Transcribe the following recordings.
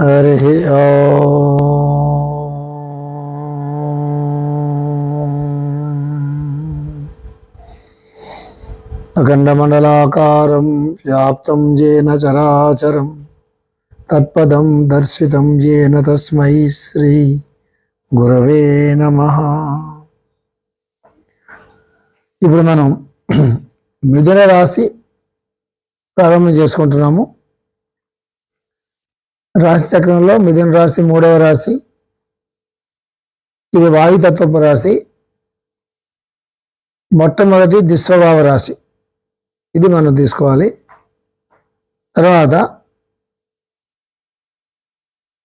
हरिः ॐ अखण्डमण्डलाकारं व्याप्तं येन चराचरं तत्पदं दर्शितं येन तस्मै श्री గురవే నమ ఇప్పుడు మనం మిథున రాశి ప్రారంభం చేసుకుంటున్నాము రాశి చక్రంలో మిథున రాశి మూడవ రాశి ఇది వాయుతత్వపు రాశి మొట్టమొదటి దిస్వభావ రాశి. ఇది మనం తీసుకోవాలి. తర్వాత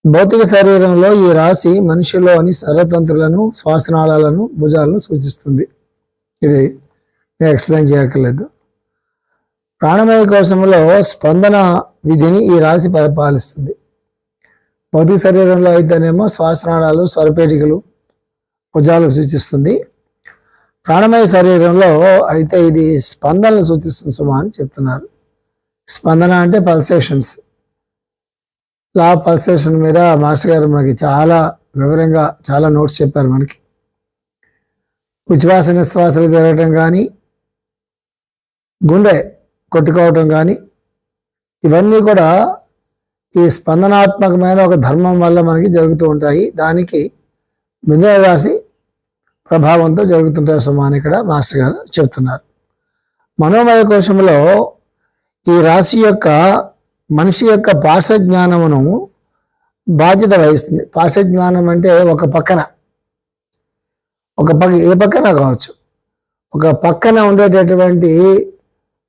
భౌతిక శరీరంలో ఈ రాశి మనిషిలోని సరతంత్రులను శ్వాసనాళాలను భుజాలను సూచిస్తుంది. ఇది నేను ఎక్స్ప్లెయిన్ చేయక్కర్లేదు. ప్రాణమయ కోశంలో స్పందన విధిని ఈ రాశి పరిపాలిస్తుంది. భౌతిక శరీరంలో అయితేనేమో శ్వాసనాళాలు స్వరపేటికలు భుజాలు సూచిస్తుంది. ప్రాణమయ శరీరంలో అయితే ఇది స్పందనలు సూచిస్తుంది సుమా అని చెప్తున్నారు. స్పందన అంటే పల్సేషన్స్. లా పల్సేషన్ మీద మాస్టర్ గారు మనకి చాలా వివరంగా చాలా నోట్స్ చెప్పారు మనకి. ఉచ్ఛ్వాస నిశ్వాసలు జరగటం కానీ గుండె కొట్టుకోవటం కానీ ఇవన్నీ కూడా ఈ స్పందనాత్మకమైన ఒక ధర్మం వల్ల మనకి జరుగుతూ ఉంటాయి. దానికి మిథున రాశి ప్రభావంతో జరుగుతుంటాయి సుమాన్ ఇక్కడ మాస్టర్ గారు చెప్తున్నారు. మనోమయ కోశంలో ఈ రాశి యొక్క మనిషి యొక్క పార్శ్వజ్ఞానమును బాధ్యత వహిస్తుంది. పార్శ్వజ్ఞానం అంటే ఒక పక్కన ఒక పక్క ఏ పక్కన కావచ్చు. ఒక పక్కన ఉండేటటువంటి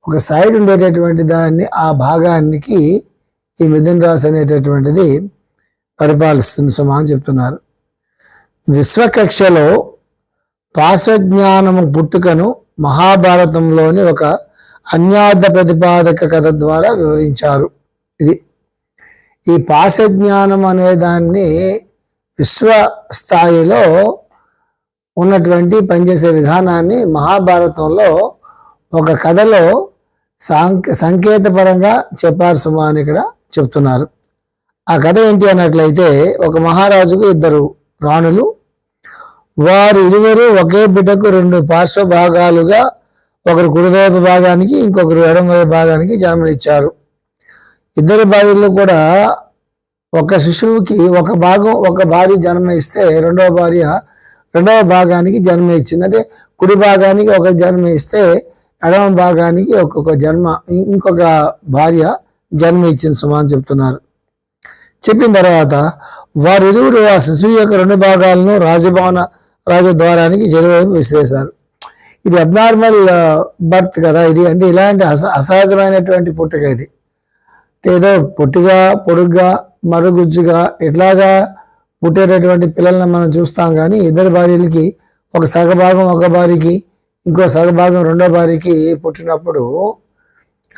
ఒక సైడ్ ఉండేటటువంటి దాన్ని ఆ భాగానికి ఈ మిథున్ రాశి అనేటటువంటిది పరిపాలిస్తుంది సుమా అని చెప్తున్నారు. విశ్వకక్షలో పార్శ్వజ్ఞానము పుట్టుకను మహాభారతంలోని ఒక అన్యార్థ ప్రతిపాదక కథ ద్వారా వివరించారు. ఇది ఈ పాశ్వజ్ఞానం అనే దాన్ని విశ్వ స్థాయిలో ఉన్నటువంటి పనిచేసే విధానాన్ని మహాభారతంలో ఒక కథలో సాంకే సంకేతపరంగా చెప్పారు సుమా అని ఇక్కడ చెప్తున్నారు ఆ కథ ఏంటి అన్నట్లయితే ఒక మహారాజుకు ఇద్దరు రాణులు. వారు ఇరువురు ఒకే బిడ్డకు రెండు పార్శ్వ భాగాలుగా ఒకరు కుడివైపు భాగానికి ఇంకొకరు ఎడమవైపు భాగానికి జన్మనిచ్చారు. ఇద్దరు భార్యలు కూడా ఒక శిశువుకి ఒక భాగం ఒక భార్య జన్మ ఇస్తే రెండవ భార్య రెండవ భాగానికి జన్మ ఇచ్చింది అంటే కుడి భాగానికి ఒక జన్మ ఇస్తే ఎడమ భాగానికి ఒక్కొక్క జన్మ ఇంకొక భార్య జన్మ ఇచ్చిన సుమా అని చెప్తున్నారు. చెప్పిన తర్వాత వారిరువురు ఆ శిశువు యొక్క రెండు భాగాలను రాజభవన రాజద్వారానికి జరువైపు విసిరేశారు. ఇది అబ్నార్మల్ బర్త్ కదా ఇది. అంటే ఇలాంటి అస అసహజమైనటువంటి పుట్టుక ఇది. ఏదో పొట్టిగా పొడుగ్గా మరుగుజ్జుగా ఇట్లాగా పుట్టేటటువంటి పిల్లల్ని మనం చూస్తాం కానీ ఇద్దరు భార్యలకి ఒక సగభాగం ఒక భార్యకి ఇంకో సగభాగం రెండో భార్యకి పుట్టినప్పుడు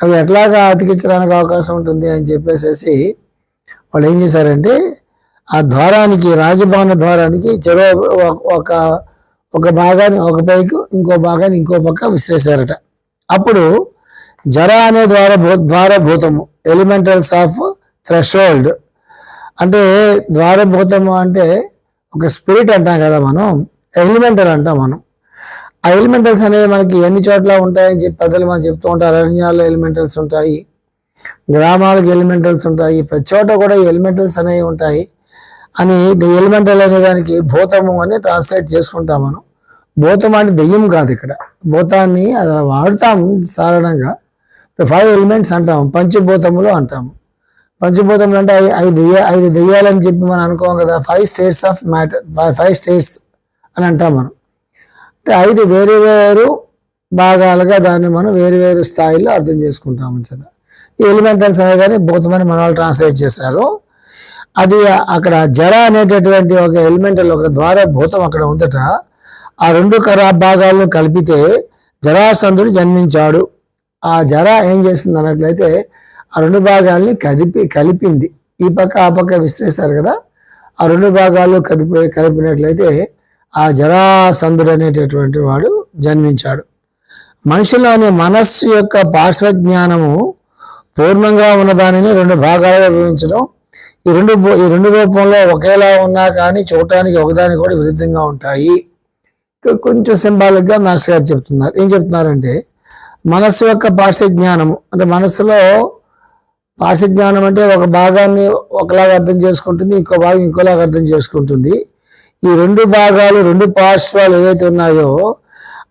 అవి ఎట్లాగా అతికించడానికి అవకాశం ఉంటుంది అని చెప్పేసేసి వాళ్ళు ఏం చేశారంటే ఆ ద్వారానికి రాజభవన ద్వారానికి చెరో ఒక ఒక భాగాన్ని ఒక పైకి ఇంకో భాగాన్ని ఇంకో పక్క విసిరేశారట. అప్పుడు జర అనే ద్వార ద్వారభూతము ఎలిమెంటల్స్ ఆఫ్ థ్రెషోల్డ్ అంటే ద్వారభూతము అంటే ఒక స్పిరిట్ అంటాం కదా మనం ఎలిమెంటల్ అంటాం మనం. ఆ ఎలిమెంటల్స్ అనేవి మనకి ఎన్ని చోట్ల ఉంటాయని చెప్పి పెద్దలు మనం చెప్తూ ఉంటారు. అరణ్యాల్లో ఎలిమెంటల్స్ ఉంటాయి. గ్రామాలకు ఎలిమెంటల్స్ ఉంటాయి. ప్రతి చోట కూడా ఎలిమెంటల్స్ అనేవి ఉంటాయి. అని ఎలిమెంటల్ అనే దానికి భూతము అని ట్రాన్స్లేట్ చేసుకుంటాం మనం. భూతం అంటే దెయ్యం కాదు ఇక్కడ. భూతాన్ని అలా వాడుతాం సాధారణంగా. ఫైవ్ ఎలిమెంట్స్ అంటాం. పంచభూతములు అంటాము పంచభూతములు అంటే ఐదు దెయ్య ఐదు దెయ్యాలని చెప్పి మనం అనుకోం కదా. Five states of matter five states అని అంటాం మనం. ఐదు వేరు వేరు భాగాలుగా దాన్ని మనం వేరు వేరు స్థాయిలో అర్థం చేసుకుంటాము కదా ఈ ఎలిమెంటల్స్ అనేదాన్ని భూతమని మన వాళ్ళు ట్రాన్స్లేట్ చేశారు. అది అక్కడ జర అనేటటువంటి ఒక ఎలిమెంటల్ ఒక ద్వారా భూతం అక్కడ ఉందట. ఆ రెండు కరా భాగాలను కలిపితే జరాసంధుడు జన్మించాడు. ఆ జర ఏం చేస్తుంది అన్నట్లయితే ఆ రెండు భాగాల్ని కదిపి కలిపింది. ఈ పక్క ఆ పక్క విసిరేస్తారు కదా. ఆ రెండు భాగాలు కదిపి కలిపినట్లయితే ఆ జరాసంధుడు అనేటటువంటి వాడు జన్మించాడు. మనిషిలోని మనస్సు యొక్క పార్శ్వజ్ఞానము పూర్ణంగా ఉన్నదానిని రెండు భాగాలుగా విభజించడం. ఈ రెండు ఈ రెండు రూపంలో ఒకేలా ఉన్నా కానీ చూడటానికి ఒకదానికి కూడా విరుద్ధంగా ఉంటాయి. కొంచెం సింబాలిక్గా మాస్టర్ గారు చెప్తున్నారు. ఏం చెప్తున్నారంటే మనస్సు యొక్క పార్శ్వజ్ఞానము అంటే మనస్సులో పార్శ్వజ్ఞానం అంటే ఒక భాగాన్ని ఒకలాగా అర్థం చేసుకుంటుంది ఇంకో భాగం ఇంకోలాగా అర్థం చేసుకుంటుంది. ఈ రెండు భాగాలు రెండు పార్శ్వాలు ఏవైతే ఉన్నాయో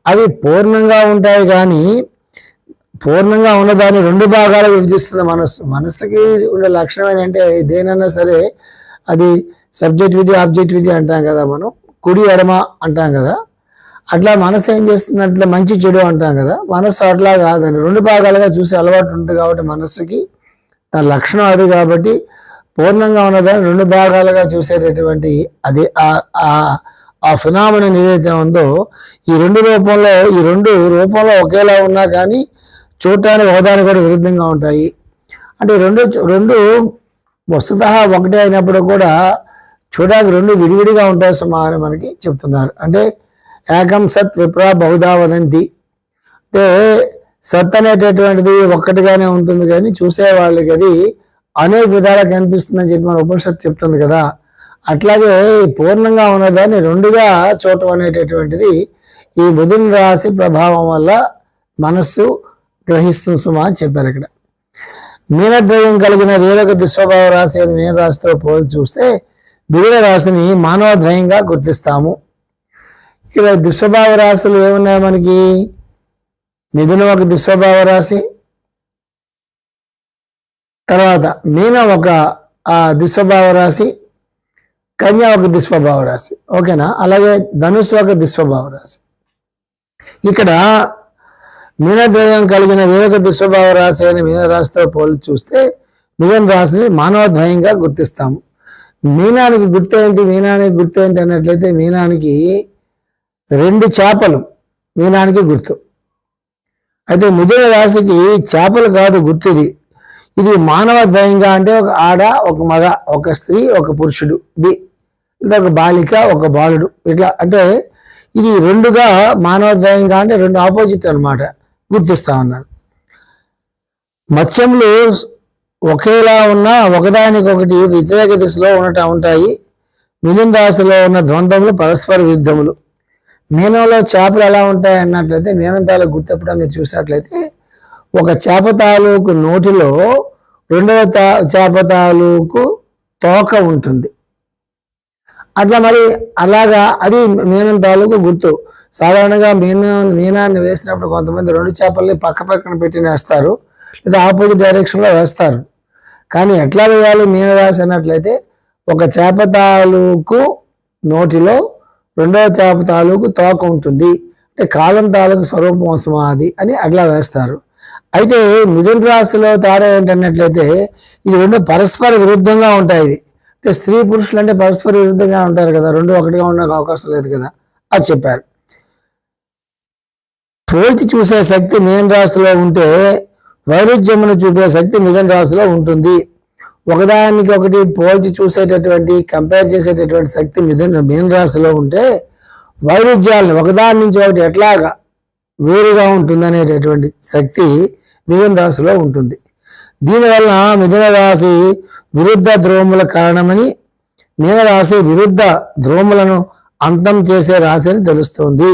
అవి పూర్ణంగా ఉంటాయి కానీ పూర్ణంగా ఉన్నదాన్ని రెండు భాగాలు విభజిస్తుంది మనస్సు. మనస్సుకి ఉండే లక్షణం ఏంటంటే దేనైనా సరే అది సబ్జెక్టివిటీ ఆబ్జెక్టివిటీ అంటాం కదా మనం. కుడి ఎడమ అంటాం కదా. అట్లా మనసు ఏం చేస్తుంది? అట్లా మంచి చెడు అంటాం కదా. మనస్సు అట్లా కాదని రెండు భాగాలుగా చూసే అలవాటు ఉంటుంది కాబట్టి మనస్సుకి. దాని లక్షణం అది కాబట్టి పూర్ణంగా ఉన్నదాన్ని రెండు భాగాలుగా చూసేటటువంటి అది ఆ- ఆ- ఫినామినన్ ఏదైతే ఉందో ఈ రెండు రూపంలో ఈ రెండు రూపంలో ఒకేలా ఉన్నా కానీ చూడటానికి ఒకదాని కూడా విరుద్ధంగా ఉంటాయి. అంటే రెండు రెండు వస్తుత ఒకటే అయినప్పుడు కూడా చూడడానికి రెండు విడివిడిగా ఉంటాయి సుమా అని మనకి చెప్తున్నారు. అంటే ఏకం సత్ విప్ర బహుధా వదంతి. అంటే సత్ అనేటటువంటిది ఒక్కటిగానే ఉంటుంది కానీ చూసే వాళ్ళకి అది అనేక విధాలుగా కనిపిస్తుందని చెప్పి మన ఉపనిషత్తు చెప్తుంది కదా. అట్లాగే పూర్ణంగా ఉన్నదాన్ని రెండుగా చూడటం అనేటటువంటిది ఈ బుధుని రాశి ప్రభావం వల్ల మనస్సు గ్రహిస్తుంది సుమా అని చెప్పారు ఇక్కడ. మీనద్రవ్యం కలిగిన వేరొక దుస్వభావ రాశి అది మీన రాశితో పోల్చి చూస్తే మిగిలిన రాశిని మానవద్వయంగా గుర్తిస్తాము. ఇక్కడ దుస్వభావ రాశులు ఏమున్నాయి మనకి? మిథునం ఒక దుస్వభావ రాశి తర్వాత మీన ఒక దుస్వభావ రాశి కన్యా ఒక దుస్వభావ రాశి. ఓకేనా? అలాగే ధనుసు ఒక దుస్వభావ రాశి. ఇక్కడ మీనద్వయం కలిగిన వేరొక దుస్వభావ రాశి అయిన మీన రాశితో పోలి చూస్తే మిథున రాశిని మానవద్వయంగా గుర్తిస్తాము. మీనానికి గుర్తు ఏంటి? మీనానికి గుర్తు ఏంటి అన్నట్లయితే మీనానికి రెండు చేపలు మీనానికి గుర్తు. అయితే మిథున రాశికి చేపలు కాదు గుర్తుది ఇది మానవద్వయంగా అంటే ఒక ఆడ ఒక మగ ఒక స్త్రీ ఒక పురుషుడు. ఇది ఇది ఒక బాలిక ఒక బాలుడు. ఇట్లా అంటే ఇది రెండుగా మానవద్వయంగా అంటే రెండు ఆపోజిట్ అన్నమాట. గుర్తిస్తా ఉన్నాను. మత్స్యములు ఒకేలా ఉన్న ఒకదానికొకటి వ్యతిరేక దిశలో ఉండటం ఉంటాయి. మిథున రాశిలో ఉన్న ద్వంద్వములు పరస్పర యుద్ధములు. మీనంలో చేపలు ఎలా ఉంటాయి అన్నట్లయితే మీనం తాలూకు మీరు చూసినట్లయితే ఒక చేప తాలూకు నోటిలో రెండవ తా- చేప తాలూకు తోక ఉంటుంది. అట్లా మరి అలాగా అది మీనం తాలూకు గుర్తు. సాధారణంగా మీనం మీనాన్ని వేసినప్పుడు కొంతమంది రెండు చేపల్ని పక్క పక్కన పెట్టి వేస్తారు లేదా ఆపోజిట్ డైరెక్షన్లో వేస్తారు. కానీ ఎట్లా వేయాలి మీన రాశి అన్నట్లయితే ఒక చేప తాలూకు నోటిలో రెండవ చేప తాలూకు తోక ఉంటుంది. అంటే కాలం తాలూకు స్వరూపం సమాధి అని అట్లా వేస్తారు. అయితే మిథున రాశిలో తేడా ఏంటన్నట్లయితే ఇది రెండు పరస్పర విరుద్ధంగా ఉంటాయి ఇవి. అంటే స్త్రీ పురుషులు అంటే పరస్పర విరుద్ధంగా ఉంటారు కదా రెండు ఒకటిగా ఉండే అవకాశం లేదు కదా అది చెప్పారు. పోల్చి చూసే శక్తి మీన రాశిలో ఉంటే వైరుధ్యమును చూపే శక్తి మిథున రాశిలో ఉంటుంది. ఒకదానికి ఒకటి పోల్చి చూసేటటువంటి కంపేర్ చేసేటటువంటి శక్తి మిథున మీన రాశిలో ఉంటే వైరుధ్యాలను ఒకదాని నుంచి ఒకటి ఎట్లాగా వేరుగా ఉంటుందనేటటువంటి శక్తి మిథున రాశిలో ఉంటుంది. దీనివల్ల మిథున రాశి విరుద్ధ ద్రోముల కారణమని మీనరాశి విరుద్ధ ద్రోములను అంతం చేసే రాశి అని తెలుస్తుంది.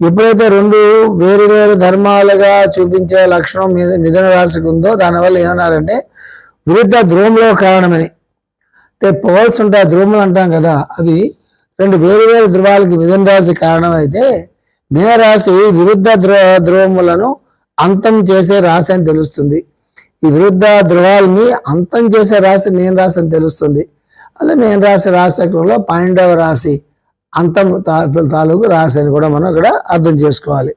ఎప్పుడైతే రెండు వేరు వేరు ధర్మాలుగా చూపించే లక్షణం మీద మిథున రాశికి ఉందో దానివల్ల ఏమన్నారంటే విరుద్ధ ధ్రువంలో కారణమని. అంటే పోల్స్ ఉంటాయి ద్రోములు అంటాం కదా అవి రెండు వేరు వేరు ధ్రువాలకి మిథున రాశి కారణమైతే మీనరాశి విరుద్ధ ద్రో ద్రోములను అంతం చేసే రాశి అని తెలుస్తుంది. ఈ విరుద్ధ ధృవాల్ని అంతం చేసే రాశి మేన్ రాశి అని తెలుస్తుంది. అలా మేన్ రాశి రాశకంలో పన్నెండవ రాశి అంతం తాలూకు రాశి అని కూడా మనం ఇక్కడ అర్థం చేసుకోవాలి.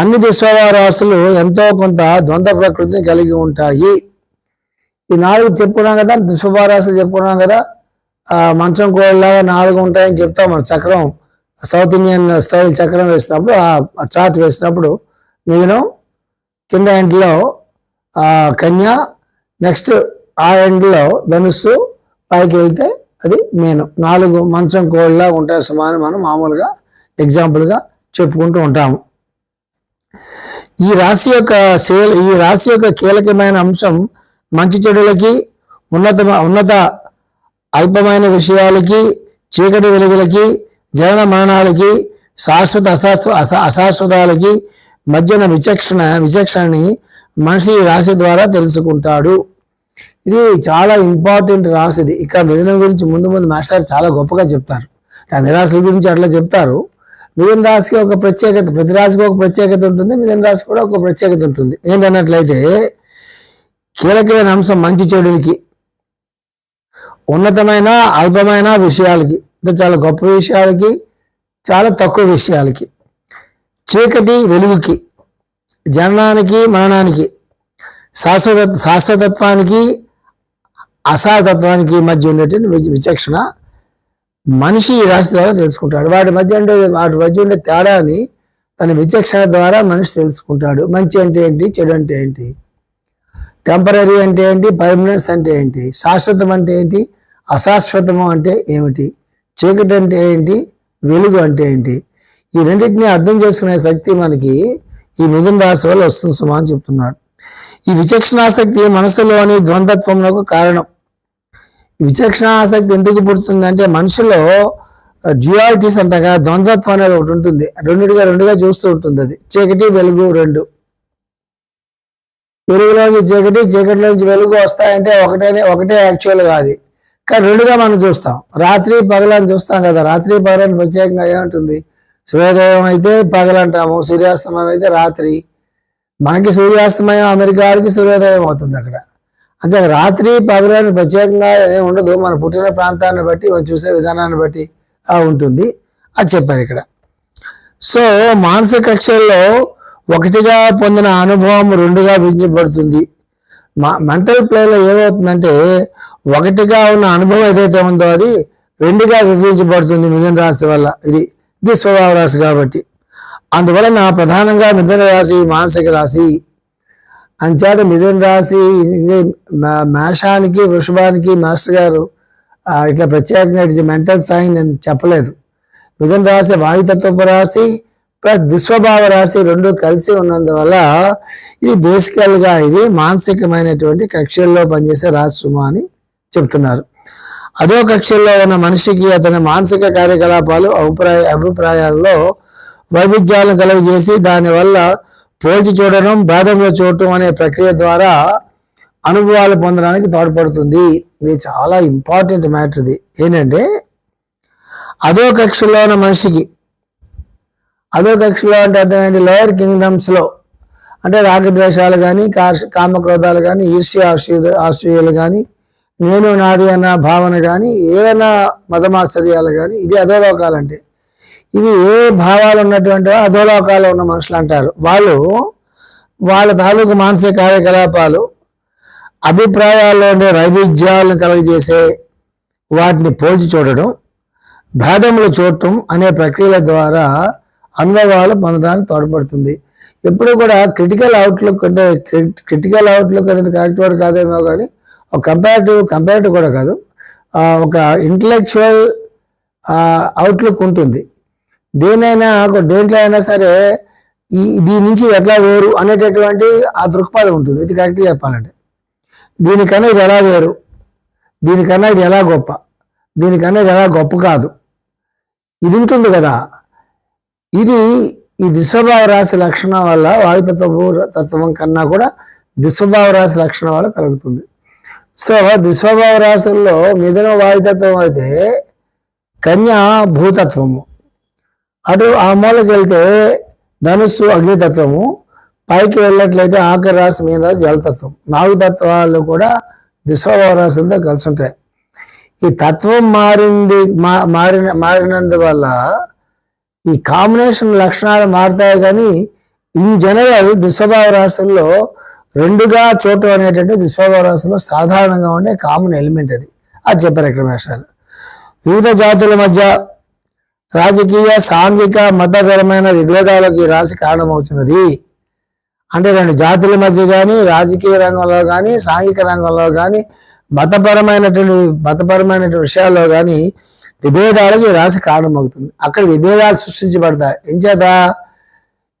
అన్ని దుస్వభావ రాశులు ఎంతో కొంత ద్వంద్వ ప్రకృతిని కలిగి ఉంటాయి. ఈ నాలుగు చెప్పుకున్నాం కదా దుస్వభావ రాశులు చెప్పుకున్నాం కదా మంచం కోళ్ళలాగా నాలుగు ఉంటాయని చెప్తాం మన చక్రం. సౌత్ ఇండియన్ స్టైల్ చక్రం వేసినప్పుడు ఆ చార్ట్ వేసినప్పుడు నేను కింద ఎండ్లో కన్య నెక్స్ట్ ఆ ఎండ్లో ధనుస్సు పైకి వెళ్తే అది మేను. నాలుగు మంచం కోళ్ళలా ఉంటాయి సుమారు మనం మామూలుగా ఎగ్జాంపుల్గా చెప్పుకుంటూ ఉంటాము. ఈ రాశి యొక్క శీల ఈ రాశి యొక్క కీలకమైన అంశం మంచి చెడులకి ఉన్నత ఉన్నత అల్పమైన విషయాలకి చీకటి వెలుగులకి జనన మరణాలకి శాశ్వత అశాశ్వ అశాశ్వతాలకి మధ్యన విచక్షణ విచక్షణని మనిషి రాశి ద్వారా తెలుసుకుంటాడు. ఇది చాలా ఇంపార్టెంట్ రాశి ఇది. ఇక మిథునం గురించి ముందు ముందు మాస్టర్ చాలా గొప్పగా చెప్తారు అన్ని రాశుల గురించి అట్లా చెప్తారు మిథున రాశికి ఒక ప్రత్యేకత ప్రతి రాశికి ఒక ప్రత్యేకత ఉంటుంది మిథున రాశి కూడా ఒక ప్రత్యేకత ఉంటుంది. ఏంటన్నట్లయితే కీలకమైన అంశం మంచి చెడులకి ఉన్నతమైన అల్పమైన విషయాలకి అంటే చాలా గొప్ప విషయాలకి చాలా తక్కువ విషయాలకి చీకటి వెలుగుకి జననానికి మరణానికి శాశ్వత శాశ్వతత్వానికి అసాతత్వానికి మధ్య ఉండేటువంటి విచక్షణ మనిషి ఈ రాశి ద్వారా తెలుసుకుంటాడు. వాటి మధ్య ఉండే వాటి మధ్య ఉండే తేడాని తన విచక్షణ ద్వారా మనిషి తెలుసుకుంటాడు. మంచి అంటే ఏంటి? చెడు అంటే ఏంటి? టెంపరీ అంటే ఏంటి? పర్మనెన్స్ అంటే ఏంటి? శాశ్వతం అంటే ఏంటి? అశాశ్వతము అంటే ఏమిటి? చీకటి అంటే ఏంటి? వెలుగు అంటే ఏంటి? ఈ రెండింటిని అర్థం చేసుకునే శక్తి మనకి ఈ మిథున రాశి వల్ల వస్తుంది సుమా అని చెప్తున్నాడు. ఈ విచక్షణాసక్తి మనసులోని ద్వంద్వత్వంలో కారణం. ఈ విచక్షణాశక్తి ఎందుకు పుడుతుందంటే మనుషులో డ్యుయాలిటీస్ అంటగా ద్వంద్వత్వం అనేది ఒకటి ఉంటుంది. రెండుగా రెండుగా చూస్తూ ఉంటుంది అది. చీకటి వెలుగు రెండు. వెలుగులోంచి చీకటి చీకటిలోంచి వెలుగు వస్తాయంటే ఒకటే ఒకటే యాక్చువల్గా కాదు కానీ రెండుగా మనం చూస్తాం. రాత్రి పగలని చూస్తాం కదా రాత్రి పగలని ప్రత్యేకంగా ఏముంటుంది? సూర్యోదయం అయితే పగలంటాము సూర్యాస్తమయం అయితే రాత్రి. మనకి సూర్యాస్తమయం అమెరికా వారికి సూర్యోదయం అవుతుంది అక్కడ. అంతే రాత్రి పగలని ప్రత్యేకంగా ఏం ఉండదు. మన పుట్టిన ప్రాంతాన్ని బట్టి మనం చూసే విధానాన్ని బట్టి ఉంటుంది. అది చెప్పారు ఇక్కడ. సో మానసిక కక్షల్లో ఒకటిగా పొందిన అనుభవం రెండుగా విభజించబడుతుంది మా మెంటల్ ప్లేలో ఏమవుతుందంటే ఒకటిగా ఉన్న అనుభవం ఏదైతే ఉందో అది రెండుగా విభజించబడుతుంది మిథున రాశి వల్ల. ఇది ఇది స్వభావ రాశి కాబట్టి. అందువలన ప్రధానంగా మిథున రాశి మానసిక రాశి. అంచేత మిథున రాశి ఇది మా- మేషానికి వృషభానికి మాస్టర్ గారు ఇట్లా ప్రత్యేకంగా మెంటల్ సైన్ అని చెప్పలేదు. మిథున రాశి వాయుతత్వపు రాశి ప్లస్ దుస్వభావ రాశి రెండు కలిసి ఉన్నందువల్ల ఇది బేసికల్గా ఇది మానసికమైనటువంటి కక్షల్లో పనిచేసే రాశి సుమ అని చెప్తున్నారు. అదో కక్షల్లో ఉన్న మనిషికి అతని మానసిక కార్యకలాపాలు అభిప్రాయ అభిప్రాయాల్లో వైవిధ్యాలను కలుగజేసి దానివల్ల పోల్చి చూడడం భేదంలో చూడటం అనే ప్రక్రియ ద్వారా అనుభవాలు పొందడానికి తోడ్పడుతుంది. ఇది చాలా ఇంపార్టెంట్ మ్యాటర్ ఇది. ఏంటంటే అదో కక్షలో ఉన్న మనిషికి అదో కక్షలో అంటే అర్థమైంది లోయర్ కింగ్డమ్స్లో అంటే రాగద్వేషాలు కానీ కామక్రోధాలు కానీ ఈర్ష్య ఆశ్రయ ఆశ్రయాలు కానీ నేను నాది అన్న భావన కానీ ఏవైనా మతమాశ్చర్యాలు కానీ ఇది అధోలోకాలంటే. ఇవి ఏ భావాలు ఉన్నటువంటి అధోలోకాలు ఉన్న మనుషులు అంటారు. వాళ్ళు వాళ్ళ తాలూకు మానసిక కార్యకలాపాలు అభిప్రాయాల్లో ఉండే వైవిధ్యాలను కలుగజేసే వాటిని పోల్చి చూడడం భేదములు చూడటం అనే ప్రక్రియల ద్వారా అనుభవాలు పొందడానికి తోడ్పడుతుంది. ఎప్పుడు కూడా క్రిటికల్ అవుట్లుక్ అంటే క్రిటికల్ అవుట్లుక్ అనేది కరెక్ట్ వర్డ్ కాదేమో కానీ కంపేరిటివ్ కంపేరిటివ్ కూడా కాదు. ఒక ఇంటలెక్చువల్ అవుట్లుక్ ఉంటుంది. దేనైనా దేంట్లో అయినా సరే ఈ దీని నుంచి ఎట్లా వేరు అనేటటువంటి ఆ దృక్పథం ఉంటుంది. ఇది కరెక్ట్గా చెప్పాలంటే. దీనికన్నా ఇది ఎలా వేరు? దీనికన్నా ఇది ఎలా గొప్ప? దీనికన్నా ఇది ఎలా గొప్ప కాదు? ఇది ఉంటుంది కదా. ఇది ఈ దుస్వభావ రాశి లక్షణం వల్ల వాయుతత్వ తత్వం కన్నా కూడా దుస్వభావ రాశి లక్షణం వల్ల కలుగుతుంది. సో దుస్వభావ రాశుల్లో మిథున వాయుతత్వం అయితే కన్య భూతత్వము అటు ఆ మూలకి వెళ్తే ధనుస్సు అగ్నితత్వము. పైకి వెళ్ళినట్లయితే ఆఖరి రాశి మీన రాశి జలతత్వం. నాలుగు తత్వాలు కూడా దుస్వభావ రాశులతో కలిసి ఉంటాయి. ఈ తత్వం మారింది మా- మారిన మారినందువల్ల ఈ కాంబినేషన్ లక్షణాలు మారుతాయి కానీ ఇన్ జనరల్ దుస్వభావ రాశుల్లో రెండుగా చోటు అనేటట్టు దుస్వభావ సాధారణంగా ఉండే కామన్ ఎలిమెంట్ అది. అది చెప్పారు ఇక్కడ మేషాలు వివిధ జాతుల మధ్య రాజకీయ సాంఘిక మతపరమైన విభేదాలకు ఈ రాశి కారణమవుతున్నది. అంటే రెండు జాతుల మధ్య కానీ రాజకీయ రంగంలో కానీ సాంఘిక రంగంలో కానీ మతపరమైనటువంటి మతపరమైనటువంటి విషయాల్లో కానీ విభేదాలకు ఈ రాశి కారణమవుతుంది. అక్కడ విభేదాలు సృష్టించబడతాయి. ఏం చేత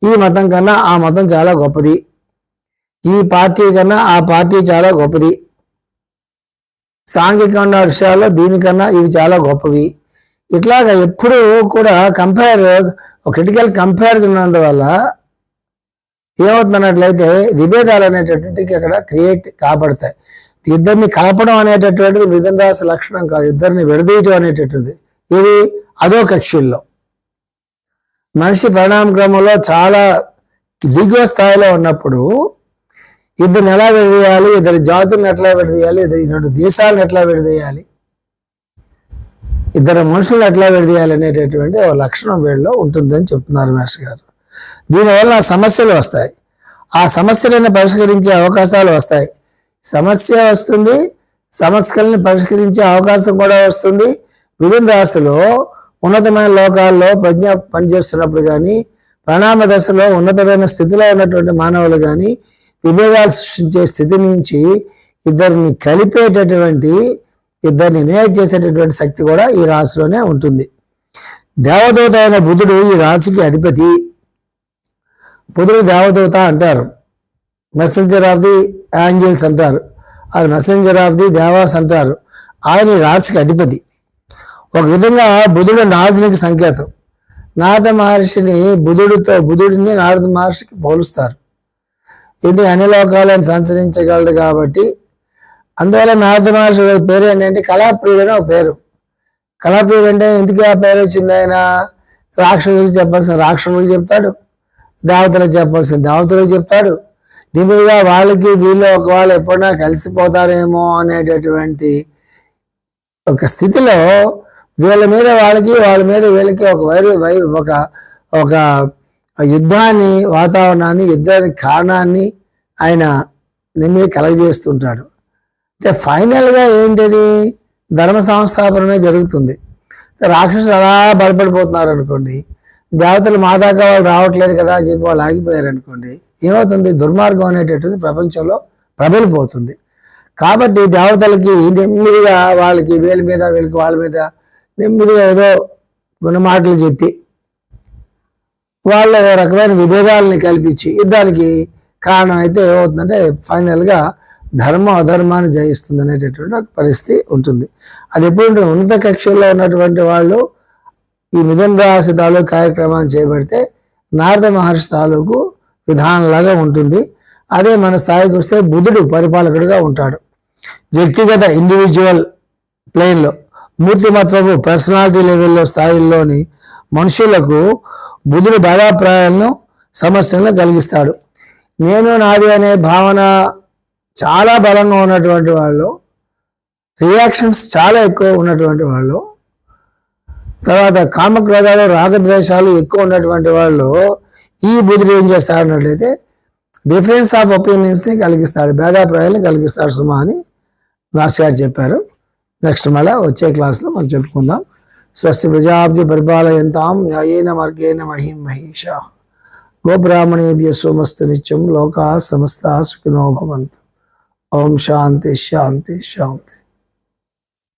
ఈ మతం కన్నా ఆ మతం చాలా గొప్పది. ఈ పార్టీ కన్నా ఆ పార్టీ చాలా గొప్పది. సాంఘిక విషయాల్లో దీనికన్నా ఇవి చాలా గొప్పవి. ఇట్లాగా ఎప్పుడు కూడా కంపేర్ ఒక క్రిటికల్ కంపారిజన్ ఉన్నందువల్ల ఏమవుతున్నట్లయితే విభేదాలు అనేటటువంటివి అక్కడ క్రియేట్ కాపాడతాయి ఇద్దరిని కలపడం అనేటటువంటిది మిథున రాశి లక్షణం కాదు. ఇద్దరిని విడదీయటం అనేటటువంటిది. ఇది అదో కక్షిల్లో. మనిషి పరిణామ క్రమంలో చాలా దిగువ స్థాయిలో ఉన్నప్పుడు ఇద్దరిని ఎలా విడదీయాలి? ఇద్దరి జాతులను ఎట్లా విడదీయాలి? ఇద్దరు రెండు దేశాలను ఎట్లా విడదీయాలి? ఇద్దరు మనుషులను ఎట్లా విడదీయాలి అనేటటువంటి ఒక లక్షణం వీళ్ళలో ఉంటుందని చెప్తున్నారు మాస్టర్ గారు. దీనివల్ల సమస్యలు వస్తాయి. ఆ సమస్యలను పరిష్కరించే అవకాశాలు వస్తాయి. సమస్య వస్తుంది సమస్యలను పరిష్కరించే అవకాశం కూడా వస్తుంది. మిథున రాశిలో ఉన్నతమైన లోకాల్లో ప్రజ్ఞ పనిచేస్తున్నప్పుడు కానీ ప్రణామ దశలో ఉన్నతమైన స్థితిలో ఉన్నటువంటి మానవులు కానీ విభేదాలు సృష్టించే స్థితి నుంచి ఇద్దరిని కలిపేటటువంటి ఇద్దరిని యునైట్ చేసేటటువంటి శక్తి కూడా ఈ రాశిలోనే ఉంటుంది. దేవదూత అయిన బుధుడు ఈ రాశికి అధిపతి. బుధుడు దేవదూత అంటారు. మెసెంజర్ ఆఫ్ ది యాంజల్స్ అంటారు. ఆయన మెసెంజర్ ఆఫ్ ది దేవాస్ అంటారు. ఆయన ఈ రాశికి అధిపతి. ఒక విధంగా బుధుడు నారదునికి సంకేతం. నారద మహర్షిని బుధుడితో బుధుడిని నారద మహర్షికి పోలుస్తారు. ఇది అన్ని లోకాలను సంచరించగలడు కాబట్టి. అందువల్ల నారద మహర్షి పేరు ఏంటంటే కళాప్రియుడు అని ఒక పేరు. కళాప్రియుడు అంటే ఎందుకు ఆ పేరు వచ్చింది ఆయన? రాక్షసులకు చెప్పాల్సిన రాక్షసులకు చెప్తాడు. దేవతలకు చెప్పాల్సిన దేవతలకు చెప్తాడు. నిమ్మదిగా వాళ్ళకి వీళ్ళు ఒకవేళ ఎప్పుడైనా కలిసిపోతారేమో అనేటటువంటి ఒక స్థితిలో వీళ్ళ మీద వాళ్ళకి వాళ్ళ మీద వీళ్ళకి ఒక వైరు వై ఒక ఆ యుద్ధాన్ని వాతావరణాన్ని యుద్ధానికి కారణాన్ని ఆయన నిమ్మిది కలగజేస్తుంటాడు. అంటే ఫైనల్గా ఏంటిది? ధర్మ సంస్థాపనమే జరుగుతుంది. రాక్షసులు అలా బలపడిపోతున్నారు అనుకోండి దేవతలు మా దాకా వాళ్ళు రావట్లేదు కదా అని చెప్పి వాళ్ళు ఆగిపోయారు అనుకోండి ఏమవుతుంది? దుర్మార్గం అనేటటువంటిది ప్రపంచంలో ప్రబలిపోతుంది. కాబట్టి దేవతలకి నెమ్మదిగా వాళ్ళకి వీళ్ళ మీద వీళ్ళకి వాళ్ళ మీద నెమ్మదిగా ఏదో గుణమాటలు చెప్పి వాళ్ళ రకమైన విభేదాలని కల్పించి యుద్ధానికి కారణం అయితే ఏమవుతుందంటే ఫైనల్గా ధర్మం అధర్మాన్ని జయిస్తుంది అనేటటువంటి ఒక పరిస్థితి ఉంటుంది. అది ఎప్పుడు ఉంటుంది ఉన్నత కక్షల్లో ఉన్నటువంటి వాళ్ళు ఈ మిథున రాశి తాలూకు కార్యక్రమాన్ని చేపడితే నారద మహర్షి తాలూకు విధానంలాగా ఉంటుంది. అదే మన స్థాయికి వస్తే బుధుడు పరిపాలకుడుగా ఉంటాడు. వ్యక్తిగత ఇండివిజువల్ ప్లేన్లో మూర్తిమత్వపు పర్సనాలిటీ లెవెల్లో స్థాయిల్లోని మనుషులకు బుధుడు బాధాప్రాయాలను సమస్యలను కలిగిస్తాడు. నేను నాది అనే భావన చాలా బలంగా ఉన్నటువంటి వాళ్ళు రియాక్షన్స్ చాలా ఎక్కువ ఉన్నటువంటి వాళ్ళు తర్వాత కామక్రోధాలు రాగద్వేషాలు ఎక్కువ ఉన్నటువంటి వాళ్ళు ఈ బుధుడు ఏం చేస్తాడన్నట్లయితే డిఫరెన్స్ ఆఫ్ ఒపీనియన్స్ని కలిగిస్తాడు భేదాభిప్రాయాన్ని కలిగిస్తాడు సుమా అని మాస్టర్ గారు చెప్పారు. నెక్స్ట్ మళ్ళీ వచ్చే క్లాస్లో మనం చెప్పుకుందాం. स्वस्थ प्रजाभ्य परिपालयन्तां न्यायेन मार्गेण महीं महिषा। गोब्राह्मणेभ्य सोमस्त निचम लोका समस्ता सुखिनो भवन्तु। ओम शांति शांति शांति